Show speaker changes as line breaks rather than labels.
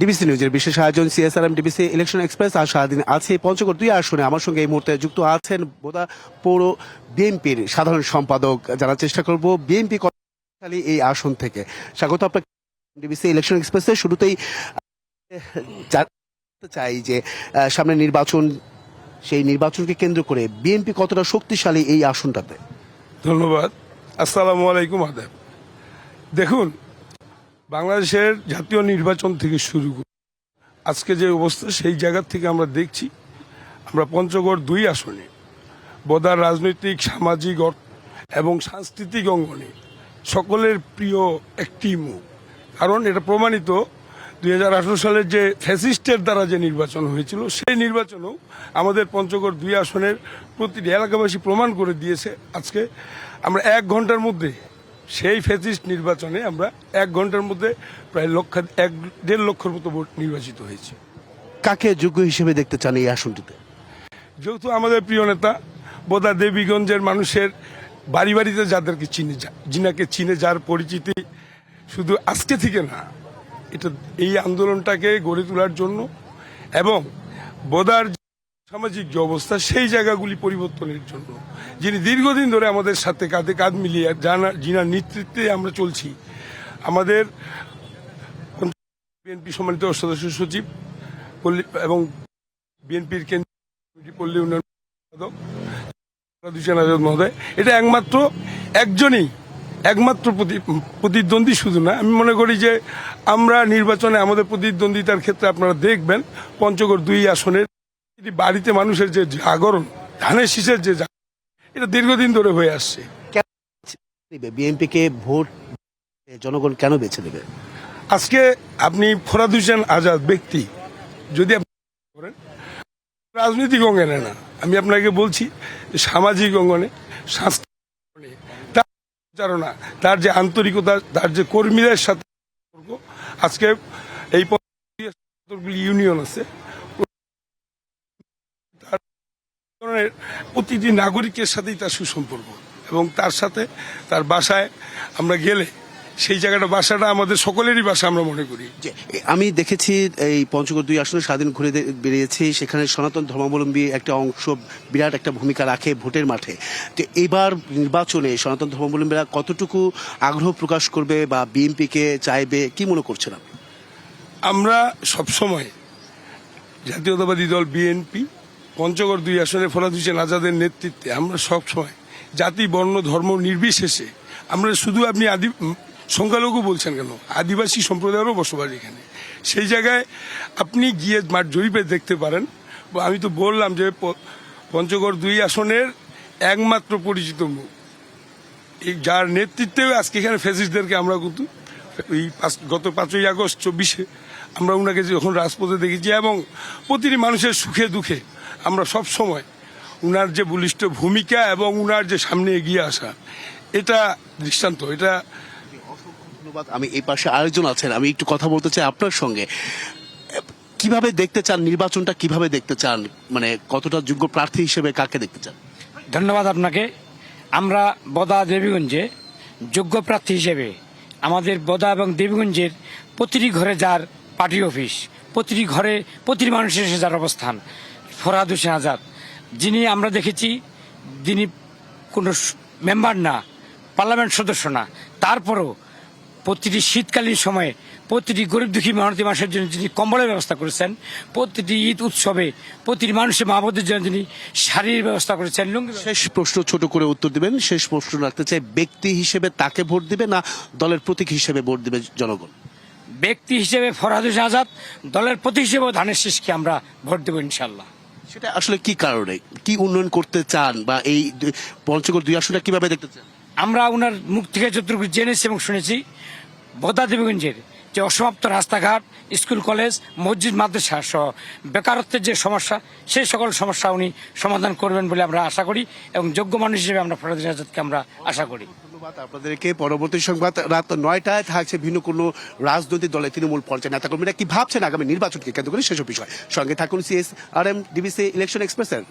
DBC নিউজের বিশেষ আয়োজন সিএসআরএম ডিবিসি ইলেকশন এক্সপ্রেস, আর সারাদিন আছে পঞ্চগড় দুই আসনে। আমার সঙ্গে এই মুহূর্তে যুক্ত আছেন বোদা পৌর বিএনপির সাধারণ সম্পাদক। জানার চেষ্টা করব বিএনপি খালি এই আসন থেকে। স্বাগত আপনাকে ডিবিসি ইলেকশন এক্সপ্রেসে শুরুতেই চাই যে সামনে নির্বাচন, সেই নির্বাচনকে কেন্দ্র করে বিএনপি কতটা শক্তিশালী এই আসনটাতে?
ধন্যবাদ। আসসালামু আলাইকুম, আদাব। দেখুন বাংলাদেশের জাতীয় নির্বাচন থেকে শুরু করে আজকে যে অবস্থা, সেই জায়গা থেকে আমরা দেখছি, আমরা পঞ্চগড় দুই আসনে, বদার রাজনৈতিক, সামাজিক এবং সাংস্কৃতিক অঙ্গনে সকলের প্রিয় একটি মুখ। কারণ এটা প্রমাণিত দুই হাজার আঠেরো সালের যে ফ্যাসিস্টের দ্বারা যে নির্বাচন হয়েছিল, সেই নির্বাচনেও আমাদের পঞ্চগড় দুই আসনের প্রতিটি এলাকাবাসী প্রমাণ করে দিয়েছে। আজকে আমরা এক ঘণ্টার মধ্যে সেই ফ্যাসিস্ট নির্বাচনে আমরা এক ঘণ্টার মধ্যে প্রায় লক্ষ এক দেড় লক্ষর মতো ভোট নির্বাচিত হয়েছে।
কাকে যোগ্য হিসেবে দেখতে চান এই আসনটিতে?
যেহেতু আমাদের প্রিয় নেতা বোদা দেবীগঞ্জের মানুষের বাড়ি বাড়িতে যাদেরকে চিনে যা জিনাকে চিনে যার পরিচিতি শুধু আজকে থেকে না এটা এই আন্দোলনটাকে গড়ে তোলার জন্য এবং বোদার সামাজিক যে অবস্থা সেই জায়গাগুলি পরিবর্তনের জন্য যিনি দীর্ঘদিন ধরে আমাদের সাথে কাঁধে কাঁধ মিলিয়ে জানা যিনার নেতৃত্বে আমরা চলছি, আমাদের বিএনপি সম্মানিত সদস্য সচিব এবং বিএনপির কেন্দ্রীয় পল্লী উন্নয়ন সম্পাদক আজাদ মহোদয়। এটা একমাত্র একজনই, একমাত্র প্রতি- প্রতিদ্বন্দ্বী শুধু না। আমি মনে করি যে আমরা নির্বাচনে আমাদের প্রতিদ্বন্দ্বিতার ক্ষেত্রে আপনারা দেখবেন, পঞ্চগড় দুই আসনের বাড়িতে মানুষের যে জাগরণ, ধানের শীষের যে এটা দীর্ঘদিন ধরে হয়ে আসছে।
বিএনপিকে ভোট জনগণ কেন বেছে দেবে
আজকে আপনি ফরাদ হোসেন আজাদ ব্যক্তি যদি করেন রাজনৈতিক অঙ্গনে না। আমি আপনাকে বলছি সামাজিক অঙ্গনে সাংস্কৃতিক তার প্রচারণা তার যে আন্তরিকতা তার যে কর্মীদের সাথে আজকে এই ইউনিয়ন আছে তার ধরনের প্রতিটি নাগরিকের সাথেই তার সুসম্পর্ক এবং তার সাথে তার বাসায় আমরা গেলে সেই জায়গাটা বাসাটা আমাদের সকলেরই বাসা আমরা মনে করি।
আমি দেখেছি এই পঞ্চগড় দুই আসনে স্বাধীন ঘুরে বেরিয়েছি সেখানে সনাতন ধর্মাবলম্বী একটা অংশ বিরাট একটা ভূমিকা রাখে ভোটের মাঠে। তো এবার নির্বাচনে সনাতন ধর্মাবলম্বীরা কতটুকু আগ্রহ প্রকাশ করবে বা বিএনপিকে চাইবে কি মনে করছেন আপনি?
আমরা সবসময় জাতীয়তাবাদী দল বিএনপি পঞ্চগড় দুই আসনে ফরাদ হোসেন আজাদের নেতৃত্বে আমরা সবসময় জাতি, বর্ণ, ধর্ম নির্বিশেষে আমরা শুধু আপনি আদি সংখ্যালঘু বলছেন কেন? আদিবাসী সম্প্রদায়েরও বসবাস এখানে। সেই জায়গায় আপনি গিয়ে মাঠ জরিপে দেখতে পারেন। আমি তো বললাম যে পঞ্চগড় দুই আসনের একমাত্র পরিচিত মুখ। যার নেতৃত্বে আজকে এখানে ফেসিসদেরকে আমরা কিন্তু এই গত পাঁচই আগস্ট চব্বিশে আমরা উনাকে যখন রাজপথে দেখেছি এবং প্রতিটি মানুষের সুখে দুঃখে আমরা সব সময় উনার যে বলিষ্ঠ ভূমিকা এবং উনার যে সামনে এগিয়ে আসা এটা দৃষ্টান্ত এটা
ধন্যবাদ। আমি এই পাশে আরেকজন আছেন আমি একটু কথা বলতে চাই আপনার সঙ্গে। কীভাবে দেখতে চান নির্বাচনটা কীভাবে দেখতে চান? মানে কতটা যোগ্য প্রার্থী হিসেবে কাকে দেখতে চান?
ধন্যবাদ আপনাকে। আমরা বদা দেবীগঞ্জে যোগ্য প্রার্থী হিসেবে আমাদের বদা এবং দেবীগঞ্জের প্রতিটি ঘরে যার পার্টি অফিস প্রতিটি ঘরে প্রতিটি মানুষের এসে যার অবস্থান ফরাদ হোসেন আজাদ। যিনি আমরা দেখেছি যিনি কোনো মেম্বার না পার্লামেন্ট সদস্য না। তারপরও প্রতিটি শীতকালীন সময়ে প্রতিটি গরিব দুঃখী মেহনতি মানুষের জন্য যিনি কম্বলের ব্যবস্থা করেছেন প্রতিটি ঈদ উৎসবে প্রতিটি মানুষের মাহবুদের জন্য যিনি শাড়ির ব্যবস্থা করেছেন লুঙ্গি
শেষ প্রশ্ন ছোট করে উত্তর দিবেন। শেষ প্রশ্ন রাখতে চাই ব্যক্তি হিসেবে তাকে ভোট দিবে না দলের প্রতীক হিসেবে ভোট দিবে জনগণ?
ব্যক্তি হিসেবে ফরহাদ হোসেন আজাদ দলের প্রতীক হিসেবে ধানের শীষকে আমরা ভোট দেবো ইনশাল্লাহ
সেটা আসলে কি কারণে? কি উন্নয়ন করতে চান বা এই পঞ্চগড় দুই আসনটা কীভাবে দেখতে চান?
আমরা ওনার মুখ থেকে যতটুকু জেনেছি এবং শুনেছি বদা দেবীগঞ্জের যে অসমাপ্ত রাস্তাঘাট, স্কুল, কলেজ, মসজিদ, মাদ্রাসা সহ বেকারত্বের যে সমস্যা, সেই সকল সমস্যা উনি সমাধান করবেন বলে আমরা আশা করি এবং যোগ্য মানুষ হিসেবে আমরা ফরাদ আমরা আশা করি।
ধন্যবাদ। আপনাদেরকে পরবর্তী সংবাদ রাত নয়টায় থাকছে ভিন্ন কোনো রাজনৈতিক দলের তৃণমূল পর্যায়ে নেতাকর্মীরা কি ভাবছেন আগামী নির্বাচনকে কেন্দ্র করে সেসব বিষয়। সঙ্গে থাকুন CS R M DBC election এক্সপ্রেসের